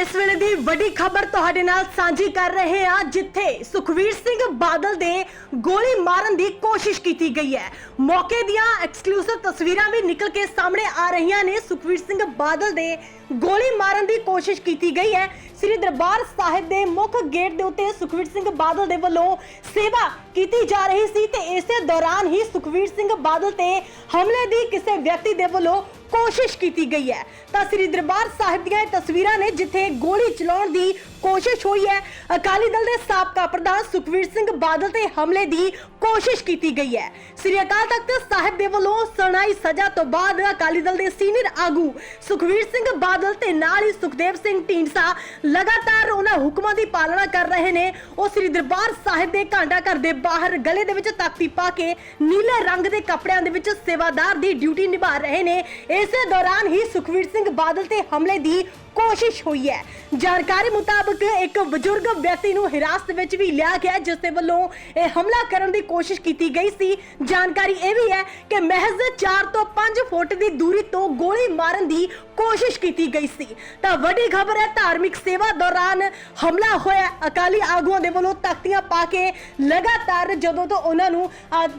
ਇਸ ਵੇਲੇ ਦੀ ਵੱਡੀ ਖਬਰ ਤੁਹਾਡੇ ਨਾਲ ਸਾਂਝੀ ਕਰ ਰਹੇ ਹਾਂ, ਜਿੱਥੇ ਸੁਖਵੀਰ ਸਿੰਘ ਬਾਦਲ ਦੇ ਗੋਲੀ ਮਾਰਨ ਦੀ ਕੋਸ਼ਿਸ਼ ਕੀਤੀ ਗਈ ਹੈ। ਮੌਕੇ ਦੀਆਂ ਐਕਸਕਲੂਸਿਵ ਤਸਵੀਰਾਂ ਵੀ ਨਿਕਲ ਕੇ ਸਾਹਮਣੇ ਆ ਰਹੀਆਂ ਨੇ। ਸੁਖਵੀਰ ਸਿੰਘ ਬਾਦਲ ਦੇ ਗੋਲੀ ਮਾਰਨ ਦੀ ਕੋਸ਼ਿਸ਼ ਕੀਤੀ ਗਈ ਹੈ। ਸ੍ਰੀ ਦਰਬਾਰ ਸਾਹਿਬ ਦੇ ਮੁੱਖ ਗੇਟ ਦੇ ਉੱਤੇ ਸੁਖਵੀਰ ਸਿੰਘ ਬਾਦਲ ਦੇ ਵੱਲੋਂ ਸੇਵਾ ਕੀਤੀ ਜਾ ਰਹੀ ਸੀ ਤੇ ਇਸੇ ਦੌਰਾਨ ਹੀ ਸੁਖਵੀਰ ਸਿੰਘ ਬਾਦਲ ਤੇ ਹਮਲੇ ਦੀ ਕਿਸੇ ਵਿਅਕਤੀ ਦੇ ਵੱਲੋਂ ਕੋਸ਼ਿਸ਼ ਕੀਤੀ ਗਈ ਹੈ। ਤਾਂ ਸ੍ਰੀ ਦਰਬਾਰ ਸਾਹਿਬ ਦੀਆਂ ਇਹ ਤਸਵੀਰਾਂ ਨੇ ਜਿੱਥੇ ਗੋਲੀ ਚਲਾਉਣ ਦੀ ਕੋਸ਼ਿਸ਼ ਹੋਈ ਹੈ। ਅਕਾਲੀ ਦਲ ਦੇ ਸਾਬਕਾ ਪ੍ਰਧਾਨ ਸੁਖਵੀਰ ਸਿੰਘ ਬਾਦਲ ਤੇ ਹਮਲੇ ਦੀ ਕੋਸ਼ਿਸ਼ ਕੀਤੀ ਗਈ ਹੈ। ਸ੍ਰੀ ਅਕਾਲ ਤਖਤ ਸਾਹਿਬ ਦੇ ਵੱਲੋਂ ਸੁਣਾਈ ਸਜ਼ਾ ਤੋਂ ਬਾਅਦ ਅਕਾਲੀ ਦਲ ਦੇ ਸੀਨੀਅਰ ਆਗੂ ਸੁਖਵੀਰ ਸਿੰਘ ਬਾਦਲ ਤੇ ਨਾਲ ਹੀ ਸੁਖਦੇਵ ਸਿੰਘ ਢੀਂਡਸਾ ਲਗਾਤਾਰ ਉਹਨਾਂ ਹੁਕਮਾਂ ਦੀ ਪਾਲਣਾ ਕਰ ਰਹੇ ਨੇ। ਉਹ ਸ੍ਰੀ ਦਰਬਾਰ ਸਾਹਿਬ ਦੇ ਘਾਂਡਾ ਘਰ ਦੇ ਬਾਹਰ ਗਲੇ ਦੇ ਵਿੱਚ ਤਾਕਤੀ ਪਾ ਕੇ ਨੀਲੇ ਰੰਗ ਦੇ ਕੱਪੜਿਆਂ ਦੇ ਵਿੱਚ ਸੇਵਾਦਾਰ ਦੀ ਡਿਊਟੀ ਨਿਭਾ ਰਹੇ ਨੇ। ਇਸੇ ਦੌਰਾਨ ਹੀ ਸੁਖਵੀਰ ਸਿੰਘ ਬਾਦਲ ਤੇ ਹਮਲੇ ਦੀ ਕੋਸ਼ਿਸ਼ ਹੋਈ ਹੈ। ਜਾਣਕਾਰੀ ਮੁਤਾਬਕ ਇੱਕ ਬਜ਼ੁਰਗ ਵਿਅਕਤੀ ਨੂੰ ਹਿਰਾਸਤ ਵਿੱਚ ਵੀ ਲਿਆ ਗਿਆ, ਜਿਸ ਦੇ ਵੱਲੋਂ ਇਹ ਹਮਲਾ ਕਰਨ ਦੀ ਕੋਸ਼ਿਸ਼ ਕੀਤੀ ਗਈ ਸੀ। ਜਾਣਕਾਰੀ ਇਹ ਵੀ ਹੈ ਕਿ ਮਹਿਜ਼ 4 ਤੋਂ 5 ਫੁੱਟ ਦੀ ਦੂਰੀ ਤੋਂ ਗੋਲੀ ਮਾਰਨ ਦੀ ਕੋਸ਼ਿਸ਼ ਕੀਤੀ ਗਈ ਸੀ। ਤਾਂ ਵੱਡੀ ਖਬਰ ਹੈ, ਧਾਰਮਿਕ ਸੇਵਾ ਦੌਰਾਨ ਹਮਲਾ ਹੋਇਆ। ਅਕਾਲੀ ਆਗੂਆਂ ਦੇ ਵੱਲੋਂ ਤਖਤੀਆਂ ਪਾ ਕੇ ਲਗਾਤਾਰ ਜਦੋਂ ਤੋਂ ਉਹਨਾਂ ਨੂੰ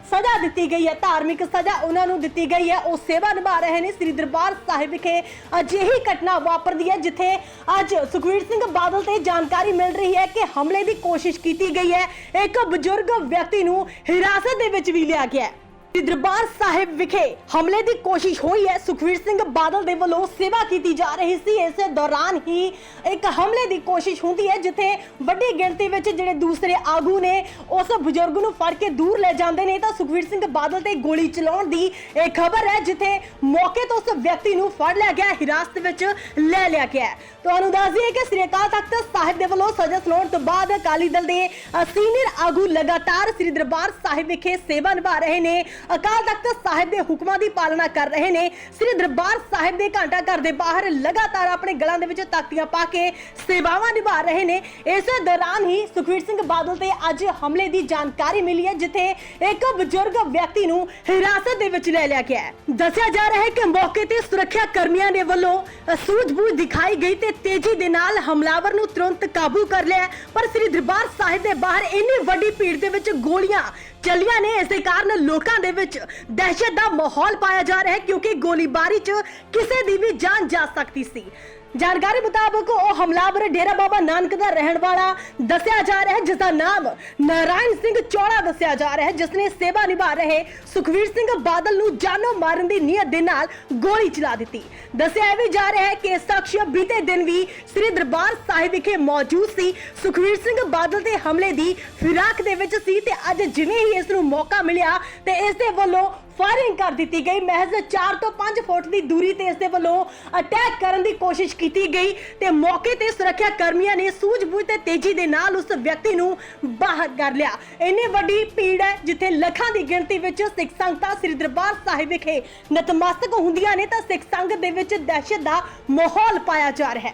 ਸਜ਼ਾ ਦਿੱਤੀ ਗਈ ਹੈ, ਧਾਰਮਿਕ ਸਜ਼ਾ ਉਹਨਾਂ ਨੂੰ ਦਿੱਤੀ ਗਈ ਹੈ, ਉਹ ਸੇਵਾ ਨਿਭਾ ਰਹੇ ਨੇ। ਸ੍ਰੀ ਦਰਬਾਰ ਸਾਹਿਬ ਵਿਖੇ ਅਜਿਹੀ ਘਟਨਾ ਵਾਪਰਦੀ ਹੈ, ਜਿੱਥੇ ਅੱਜ ਸੁਖਵੀਰ ਸਿੰਘ ਬਾਦਲ ਤੇ ਜਾਣਕਾਰੀ ਮਿਲ ਰਹੀ ਹੈ ਕਿ ਹਮਲੇ ਦੀ ਕੋਸ਼ਿਸ਼ ਕੀਤੀ ਗਈ ਹੈ। ਇੱਕ ਬਜ਼ੁਰਗ ਵਿਅਕਤੀ ਨੂੰ ਹਿਰਾਸਤ ਦੇ ਵਿੱਚ ਵੀ ਲਿਆ ਗਿਆ ਹੈ। ਦਰਬਾਰ ਸਾਹਿਬ ਵਿਖੇ ਹਮਲੇ ਦੀ ਕੋਸ਼ਿਸ਼ ਹੋਈ ਹੈ। ਸੁਖਵੀਰ ਸਿੰਘ ਬਾਦਲ ਦੇ ਵੱਲੋਂ ਸੇਵਾ ਕੀਤੀ ਜਾ ਰਹੀ ਸੀ। ਇਸੇ ਦੌਰਾਨ ਹੀ ਇੱਕ ਹਮਲੇ ਦੀ ਕੋਸ਼ਿਸ਼ ਹੁੰਦੀ ਹੈ, ਜਿੱਥੇ ਵੱਡੀ ਗਿਣਤੀ ਵਿੱਚ ਜਿਹੜੇ ਦੂਸਰੇ ਆਗੂ ਨੇ, ਉਸ ਬਜ਼ੁਰਗ ਨੂੰ ਫੜ ਕੇ ਦੂਰ ਲੈ ਜਾਂਦੇ ਨੇ। ਤਾਂ ਸੁਖਵੀਰ ਸਿੰਘ ਬਾਦਲ ਤੇ ਗੋਲੀ ਚਲਾਉਣ ਦੀ ਇਹ ਖਬਰ ਹੈ, ਜਿੱਥੇ ਮੌਕੇ ਤੋਂ ਉਸ ਵਿਅਕਤੀ ਨੂੰ ਫੜ ਲਿਆ ਗਿਆ, ਹਿਰਾਸਤ ਵਿੱਚ ਲੈ ਲਿਆ ਗਿਆ ਤੁਹਾਨੂੰ ਦੱਸ ਦਈਏ ਕਿ ਸ੍ਰੀ ਅਕਾਲ ਤਖਤ ਸਾਹਿਬ ਦੇ ਵੱਲੋਂ ਸਜ਼ਾ ਸੁਣਾਉਣ ਤੋਂ ਬਾਅਦ ਅਕਾਲੀ ਦਲ ਦੇ ਸੀਨੀਅਰ ਆਗੂ ਲਗਾਤਾਰ ਸ੍ਰੀ ਦਰਬਾਰ ਸਾਹਿਬ ਵਿਖੇ ਸੇਵਾ ਨਿਭਾ ਰਹੇ ਨੇ। ਅਕਾਲ ਤਖਤ ਸਾਹਿਬ ਦੇ ਹੁਕਮਾਂ ਦੀ ਪਾਲਣਾ ਕਰ ਰਹੇ ਨੇ। ਸ੍ਰੀ ਦਰਬਾਰ ਸਾਹਿਬ ਦੇ ਘੰਟਾ ਘਰ ਦੇ ਬਾਹਰ ਲਗਾਤਾਰ ਆਪਣੇ ਗਲਾਂ ਦੇ ਵਿੱਚ ਤਾਕਤੀਆਂ ਪਾ ਕੇ ਸੇਵਾਵਾਂ ਨਿਭਾ ਰਹੇ ਨੇ। ਇਸੇ ਦੌਰਾਨ ਹੀ ਸੁਖਵੀਰ ਸਿੰਘ ਬਾਦਲ ਤੇ ਅੱਜ ਹਮਲੇ ਦੀ ਜਾਣਕਾਰੀ ਮਿਲੀ ਹੈ, ਜਿੱਥੇ ਇੱਕ ਬਜ਼ੁਰਗ ਵਿਅਕਤੀ ਨੂੰ ਹਿਰਾਸਤ ਦੇ ਵਿੱਚ ਲੈ ਲਿਆ ਗਿਆ ਹੈ। ਦੱਸਿਆ ਜਾ ਰਿਹਾ ਹੈ ਕਿ ਮੌਕੇ ਤੇ ਸੁਰੱਖਿਆ ਕਰਮੀਆਂ ਦੇ ਵੱਲੋਂ ਸੂਝ-ਬੂਝ ਦਿਖਾਈ ਗਈ ਤੇ ਤੇਜ਼ੀ ਦੇ ਨਾਲ ਹਮਲਾਵਰ ਨੂੰ ਤੁਰੰਤ ਕਾਬੂ ਕਰ ਲਿਆ ਪਰ ਸ੍ਰੀ ਦਰਬਾਰ ਸਾਹਿਬ ਦੇ ਬਾਹਰ ਇੰਨੀ ਵੱਡੀ ਭੀੜ ਦੇ ਵਿੱਚ ਗੋਲੀਆਂ ਚੱਲੀਆਂ ਨੇ, ਇਸ ਦੇ ਕਾਰਨ ਲੋਕਾਂ ਦੇ ਵਿੱਚ ਦਹਿਸ਼ਤ ਦਾ ਮਾਹੌਲ ਪਾਇਆ ਜਾ ਰਿਹਾ ਹੈ ਕਿਉਂਕਿ ਗੋਲੀਬਾਰੀ 'ਚ ਕਿਸੇ ਦੀ ਵੀ ਜਾਨ ਜਾ ਸਕਦੀ ਸੀ ਜਾਣਕਾਰੀ ਮੁਤਾਬਕ ਉਹ ਹਮਲਾਵਰ ਡੇਰਾ ਬਾਬਾ ਨਾਨਕ ਦਾ ਰਹਿਣ ਵਾਲਾ ਦੱਸਿਆ ਜਾ ਰਿਹਾ ਹੈ, ਜਿਸ ਦਾ ਨਾਮ ਨਾਰਾਇਣ ਸਿੰਘ ਚੌੜਾ ਦੱਸਿਆ ਜਾ ਰਿਹਾ ਹੈ ਜਿਸ ਨੇ ਸੇਵਾ ਨਿਭਾ ਰਹੇ ਸੁਖਵੀਰ ਸਿੰਘ ਬਾਦਲ ਨੂੰ ਜਾਨੋਂ ਮਾਰਨ ਦੀ ਨੀਅਤ ਦੇ ਨਾਲ ਗੋਲੀ ਚਲਾ ਦਿੱਤੀ। ਦੱਸਿਆ ਵੀ ਜਾ ਰਿਹਾ ਹੈ ਕਿ ਇਹ ਬੀਤੇ ਦਿਨ ਵੀ ਸ੍ਰੀ ਦਰਬਾਰ ਸਾਹਿਬ ਵਿਖੇ ਮੌਜੂਦ ਸੀ। ਸੁਖਵੀਰ ਸਿੰਘ ਬਾਦਲ ਦੇ ਹਮਲੇ ਦੀ ਫਿਰਾਕ ਦੇ ਵਿੱਚ ਸੀ ਤੇ ਅੱਜ ਜਿਵੇਂ ਹੀ ਇਸ ਨੂੰ ਮੌਕਾ ਮਿਲਿਆ ਤੇ ਇਸ ਦੇ ਵੱਲੋਂ ਫਾਇਰਿੰਗ ਕਰ ਦਿੱਤੀ ਗਈ। ਮਹਿਜ਼ 4 ਤੋਂ 5 ਫੁੱਟ ਦੀ ਦੂਰੀ ਤੇ ਇਸ ਦੇ ਵੱਲੋਂ ਅਟੈਕ ਕਰਨ ਦੀ ਕੋਸ਼ਿਸ਼ ਕੀਤੀ ਗਈ ਤੇ ਮੌਕੇ ਤੇ ਸੁਰੱਖਿਆ ਕਰਮੀਆਂ ਨੇ ਸੂਝ-ਬੂਝ ਤੇ ਤੇਜ਼ੀ ਦੇ ਨਾਲ ਉਸ ਵਿਅਕਤੀ ਨੂੰ ਬਾਹਰ ਕਰ ਲਿਆ। ਇੰਨੀ ਵੱਡੀ ਭੀੜ ਹੈ ਜਿੱਥੇ ਲੱਖਾਂ ਦੀ ਗਿਣਤੀ ਵਿੱਚ ਸਿੱਖ ਸੰਗਤਾਂ ਸ੍ਰੀ ਦਰਬਾਰ ਸਾਹਿਬ ਵਿਖੇ ਨਤਮਸਤਕ ਹੁੰਦੀਆਂ ਨੇ ਤਾਂ ਸਿੱਖ ਸੰਗਤ ਦੇ ਵਿੱਚ ਦਹਿਸ਼ਤ ਦਾ ਮਾਹੌਲ ਪਾਇਆ ਜਾ ਰਿਹਾ ਹੈ।